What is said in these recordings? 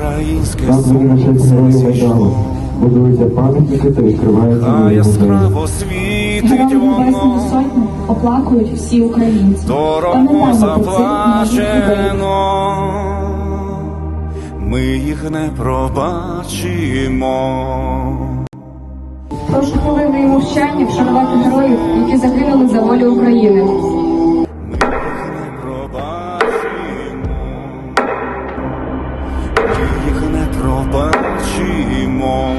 Українське сонце зійшло, будуються пам'ятники та відкриваються а яскраво світить воно, Сотні оплакують всі українці. дорого заплачено. Ми їх не пробачимо. Прошу хвилиною мовчання вшанувати героїв, які загинули за волю України. Пробачимо.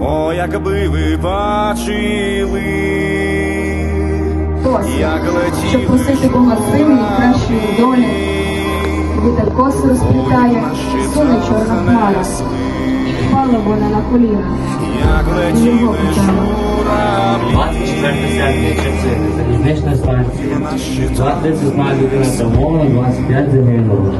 О, якби ви бачили, як летіли щоб просити Бога сили і кращої долі. Вітер коси розплітає, суне чорна хмара. Впала вона на коліна. як летіли. 24 серпня часи, залізнична станція. 20 знак людина замовлена, 25 загинуло.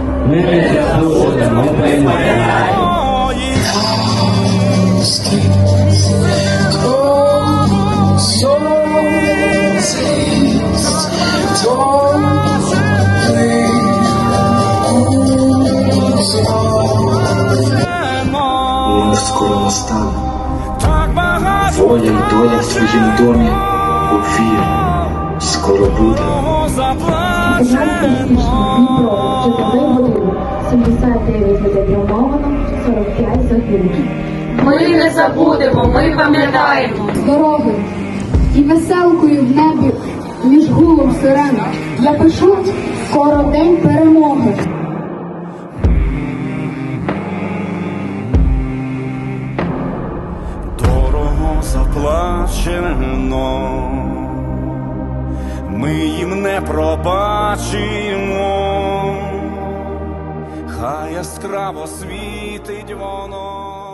Скоро настане. Воля й доля в своїм домі у вірі. Скоро буде. 15 січня, Дніпро, житловий будинок, 79 людей травмовано, 45 загиблих. Ми не забудемо, ми пам'ятаємо. Дороги і веселкою в небі між гулом сирен. Я пишу скоро день перемоги. Дорого заплачено, ми їм не пробачимо, хай яскраво світить воно.